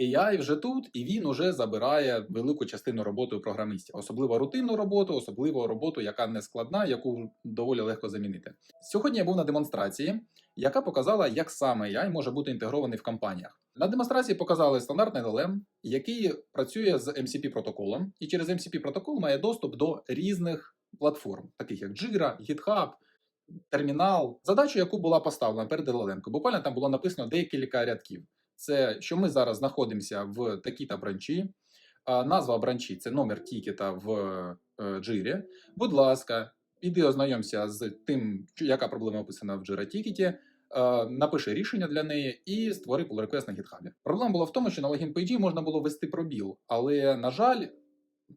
AI вже тут, і він уже забирає велику частину роботи у програмістів, особливо рутинну роботу, особливо роботу, яка не складна, яку доволі легко замінити. Сьогодні я був на демонстрації, яка показала, як саме AI може бути інтегрований в компаніях. На демонстрації показали стандартний LLM, який працює з MCP протоколом, і через MCP протокол має доступ до різних платформ, таких як Jira, GitHub, термінал, задачу, яку була поставлена перед LLM. Буквально там було написано декілька рядків. Це що ми зараз знаходимося в такій та бранчі. Назва бранчі це номер тікета в е, джирі. Будь ласка, іди ознайомся з тим, яка проблема описана в джира тікеті. Напиши рішення для неї і створи pull request на гітхабі. Проблема була в тому, що на логін пейджі можна було ввести пробіл, але на жаль,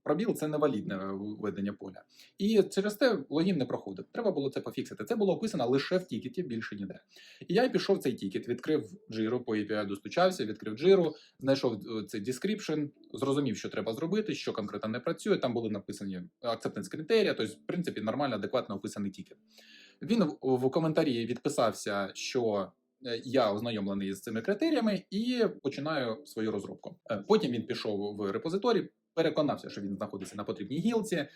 пробіл це невалідне введення поля. І через те логін не проходив. Треба було це пофіксити. Це було описано лише в тікеті, більше ніде. І я пішов цей тікет, відкрив Jira, по API достучався, відкрив Jira, знайшов е, цей description, зрозумів, що треба зробити, що конкретно не працює. Там були написані acceptance критерія, тобто, в принципі, нормально, адекватно описаний тікет. Він в, коментарі відписався, що е, я ознайомлений з цими критеріями і починаю свою розробку. Е, Потім він пішов в репозиторій, переконався, що він знаходиться на потрібній гілці.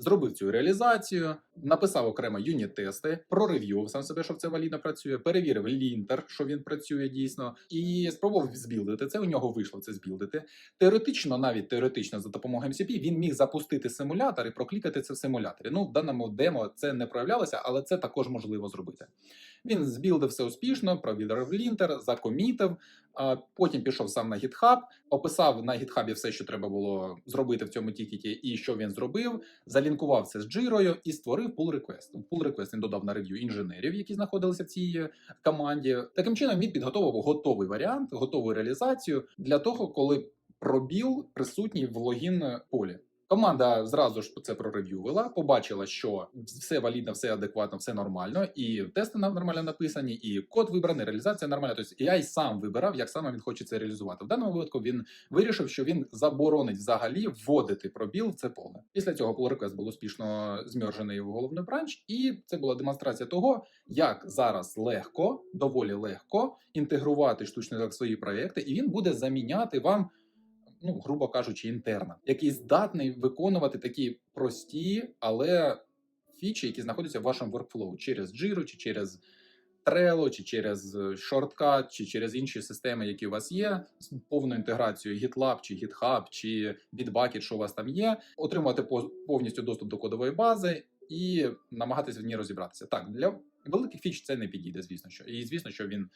Зробив цю реалізацію, написав окремо юніт-тести, прорев'ював сам себе, що це валідно працює, перевірив лінтер, що він працює дійсно, і спробував збілдити це. У нього вийшло це збілдити. Теоретично, навіть теоретично, за допомогою MCP, він міг запустити симулятор і проклікати це в симуляторі. Ну, в даному демо це не проявлялося, але це також можливо зробити. Він збілдив все успішно, провірив лінтер, закомітив, потім пішов сам на GitHub, описав на GitHub все, що треба було зробити в цьому тікеті, і що він зробив. Залінкував це з джирою і створив pull request. У pull він додав на рев'ю інженерів, які знаходилися в цій е, команді. Таким чином він підготовив готовий варіант, готову реалізацію для того, коли пробіл присутній в логін полі. Команда зразу ж це прорев'ювала, побачила, що все валідно, все адекватно, все нормально, і тести нормально написані, і код вибраний, реалізація нормальна. Тобто й сам вибирав, як саме він хоче це реалізувати. В даному випадку він вирішив, що він заборонить взагалі вводити пробіл в це поле. Після цього pull request був успішно змержений в головний бранч, і це була демонстрація того, як зараз легко, доволі легко інтегрувати штучний інтелект свої проекти, і він буде заміняти вам ну, грубо кажучи, інтерна, який здатний виконувати такі прості, але фічі, які знаходяться в вашому workflow через Jira, чи через Trello, чи через е, Shortcut, чи через інші системи, які у вас є, з повною інтеграцією GitLab, чи GitHub, чи Bitbucket, що у вас там є, отримувати по- повністю доступ до кодової бази і намагатися в ній розібратися. Так, для великих фіч це не підійде, звісно, що і звісно, що він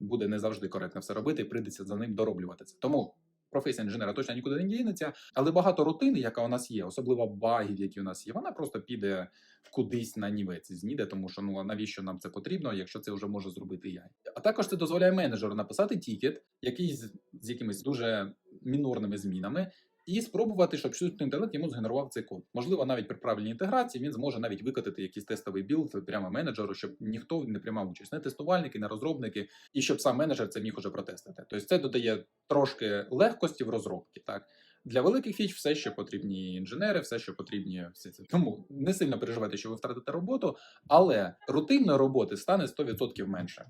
буде не завжди коректно все робити, і прийдеться за ним дороблювати це. Тому професія інженера точно нікуди не дінеться, але багато рутини, яка у нас є, особливо багів, які у нас є, вона просто піде кудись на нівець зніде, тому що ну навіщо нам це потрібно, якщо це вже може зробити я. А також це дозволяє менеджеру написати тікет, який з, з якимись дуже мінорними змінами. І спробувати, щоб штучний інтелект йому згенерував цей код. Можливо, навіть при правильній інтеграції він зможе навіть викатати якийсь тестовий білд прямо менеджеру, щоб ніхто не приймав участь, не тестувальники, не розробники, і щоб сам менеджер це міг уже протестити. Тобто це додає трошки легкості в розробці. Так для великих фіч все ще потрібні інженери, все ще потрібні всі це. Тому не сильно переживайте, що ви втратите роботу, але рутинної роботи стане 100% менше.